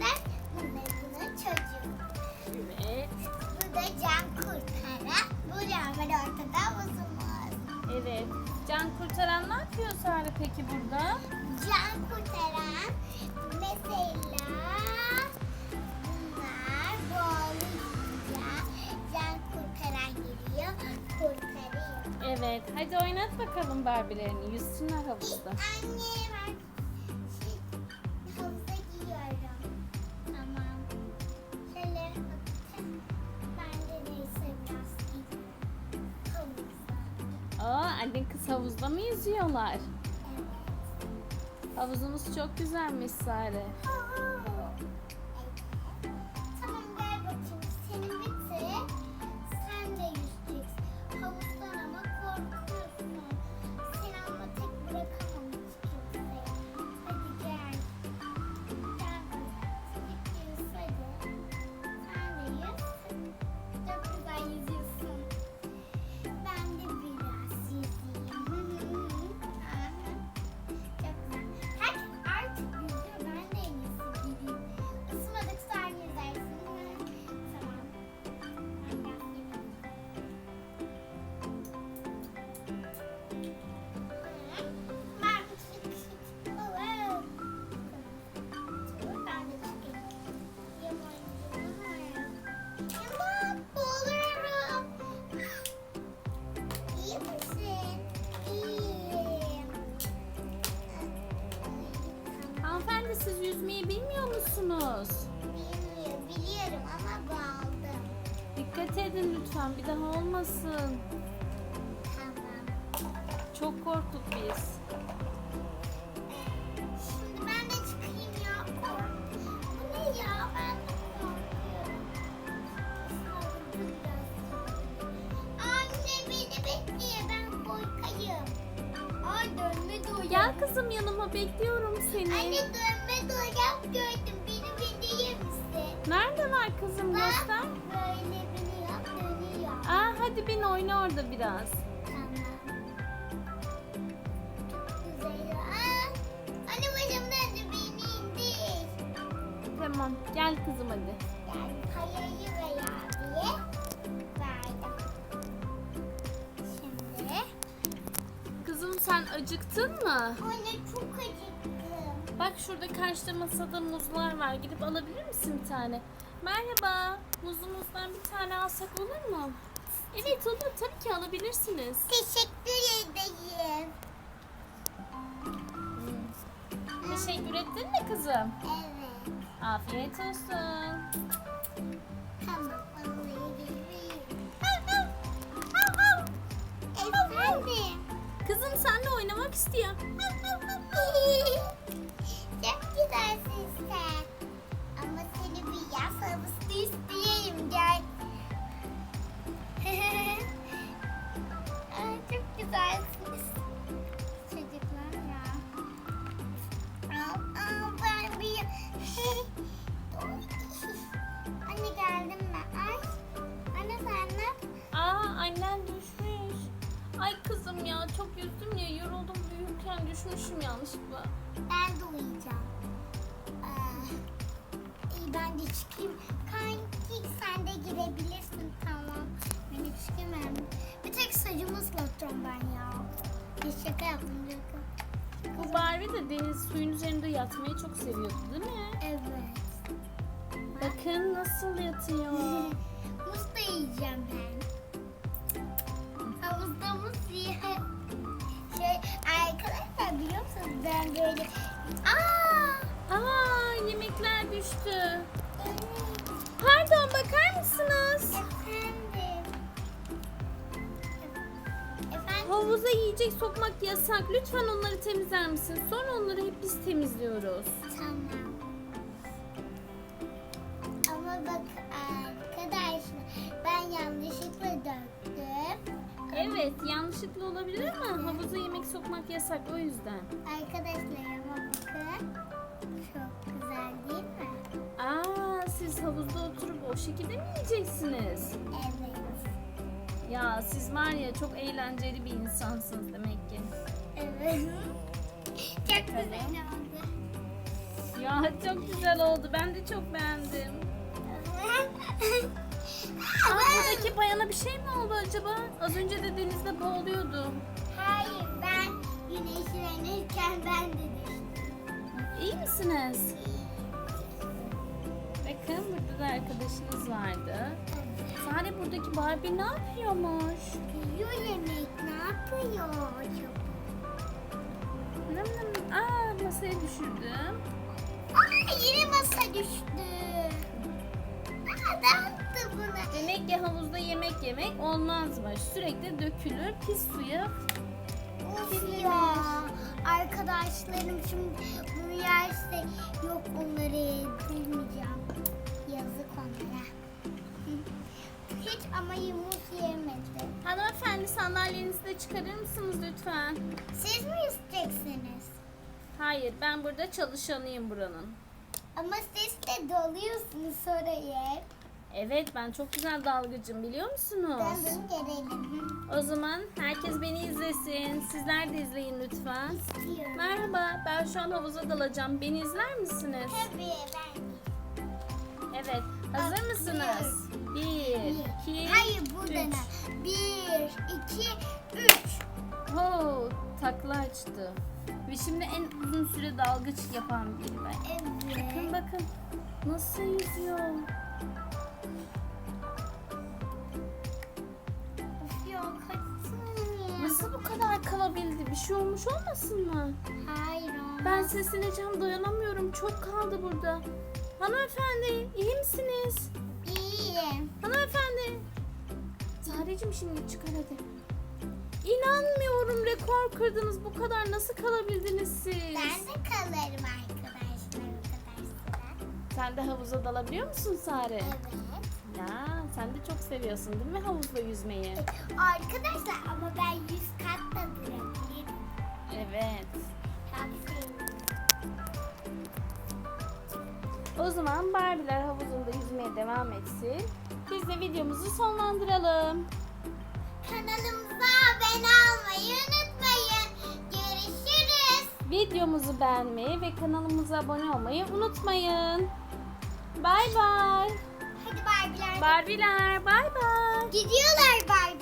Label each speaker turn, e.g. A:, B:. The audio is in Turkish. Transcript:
A: arkadaş bunların çocuğu.
B: Evet.
A: Bu da can kurtaran. Bu rağmen ortada havuzumuz.
B: Evet. Can kurtaran ne yapıyor Sare peki burada?
A: Can kurtaran mesela bunlar boğulunca can kurtaran geliyor kurtarıyor.
B: Evet. Hadi oynat bakalım Barbie'lerini. Yüzsünler havuzda.
A: Anne ben
B: Annen kız havuzda mı yüzüyorlar?
A: Evet.
B: Havuzunuz çok güzelmiş Sare. Hanımefendi siz yüzmeyi bilmiyor musunuz?
A: Bilmiyorum, biliyorum ama bağladım.
B: Dikkat edin lütfen bir daha olmasın.
A: Tamam.
B: Çok korktuk biz. Gel kızım yanıma bekliyorum seni.
A: Anne dönme dolap gördüm. Beni bindirir misin?
B: Nerede var kızım
A: Bak
B: göster.
A: böyle biniyor, dönüyor.
B: Aa hadi bin oyna orada biraz.
A: Tamam. Güzel. Aa, anne başımdan da beni indir.
B: Tamam gel kızım hadi.
A: Yani payayı ver abiye. Verdim.
B: Sen acıktın mı?
A: Anne çok acıktım.
B: Bak şurada karşıda masada muzlar var. Gidip alabilir misin bir tane? Merhaba. Muzumuzdan bir tane alsak olur mu? Evet olur. Tabii ki alabilirsiniz.
A: Teşekkür ederim.
B: Teşekkür ettin mi kızım?
A: Evet.
B: Afiyet olsun. Kızım seninle oynamak istiyor. Düşmüşüm yanlışlıkla.
A: Ben de uyuyacağım. İyi ben de çıkayım. Kanki sen de girebilirsin tamam. Ben hiç çıkamam. Bir tek saçımı ıslatıyorum ben ya. Bir şaka yaptım şaka.
B: Bu Barbie de deniz suyun üzerinde yatmayı çok seviyordu değil mi?
A: Evet.
B: Bakın nasıl yatıyor.
A: Muz da yiyeceğim ben. Havuzda muz yiye. Şey arkadaşlar biliyor musunuz ben böyle... Aa!
B: Aa yemekler düştü. Pardon bakar mısınız?
A: Efendim. Efendim.
B: Havuza yiyecek sokmak yasak. Lütfen onları temizler misiniz? Sonra onları hep biz temizliyoruz.
A: Tamam. Ama bak arkadaşlar ben yanlışlıkla döktüm.
B: Evet yanlışlıkla olabilir ama havuza yemek sokmak yasak o yüzden.
A: Arkadaşlar ama bakın. Çok güzel değil mi?
B: Aa siz havuzda oturup o şekilde mi yiyeceksiniz?
A: Evet.
B: Ya siz var ya çok eğlenceli bir insansınız demek ki.
A: Evet. Çok güzel oldu.
B: Ya çok güzel oldu. Ben de çok beğendim. Aa, buradaki bayana bir şey mi oldu acaba? Az önce de denizde boğuluyordu.
A: Hayır ben güneşlenirken ben de düştüm.
B: İyi misiniz? Bakın burada da arkadaşınız vardı. Sare buradaki Barbie ne yapıyormuş?
A: Yiyor yemek ne yapıyor acaba?
B: Nım nım. Aa masaya düşürdüm.
A: Aa, yine masa düştü. Aa, bunu.
B: Demek ki havuzda yemek yemek olmazmış. Sürekli dökülür pis suya.
A: Of ya. Arkadaşlarım şimdi bunu yerse yok onları yedirmeyeceğim. Yazık onlara. Hiç ama yumurta yemedi.
B: Hanımefendi sandalyenizi de çıkarır mısınız lütfen?
A: Siz mi isteyeceksiniz?
B: Hayır ben burada çalışanıyım buranın.
A: Ama siz de doluyorsunuz oraya.
B: Evet ben çok güzel dalgıcım biliyor musunuz?
A: Ben bunu görelim.
B: O zaman herkes beni izlesin. Sizler de izleyin lütfen.
A: İstiyorum.
B: Merhaba ben şu an havuza dalacağım. Beni izler misiniz?
A: Tabii ben.
B: Evet. Hazır mısınız? Bir, iki,
A: Hayır burada
B: üç.
A: ne? Bir, iki, üç.
B: Ho, takla açtı. Ve şimdi en uzun süre dalgıç yapan biri ben. Bakın
A: Evet.
B: bakın. Nasıl yüzüyor? Kalabildi? Bir şey olmuş olmasın mı?
A: Hayır olmaz.
B: Ben sesleneceğim dayanamıyorum. Çok kaldı burada. Hanımefendi iyi misiniz?
A: İyiyim.
B: Hanımefendi. Zahreciğim şimdi çıkar hadi. İnanmıyorum rekor kırdınız. Bu kadar nasıl kalabildiniz siz?
A: Ben de kalırım arkadaşlar o kadar.
B: Sen de havuza dalabiliyor musun Sare?
A: Evet.
B: Ya sen de çok seviyorsun değil mi havuzda yüzmeyi?
A: Arkadaşlar
B: O zaman Barbie'ler havuzunda yüzmeye devam etsin. Biz de videomuzu sonlandıralım.
A: Kanalımıza abone olmayı unutmayın. Görüşürüz.
B: Videomuzu beğenmeyi ve kanalımıza abone olmayı unutmayın. Bay bay.
A: Hadi Barbie'ler.
B: Barbie'ler bay bay.
A: Gidiyorlar Barbie.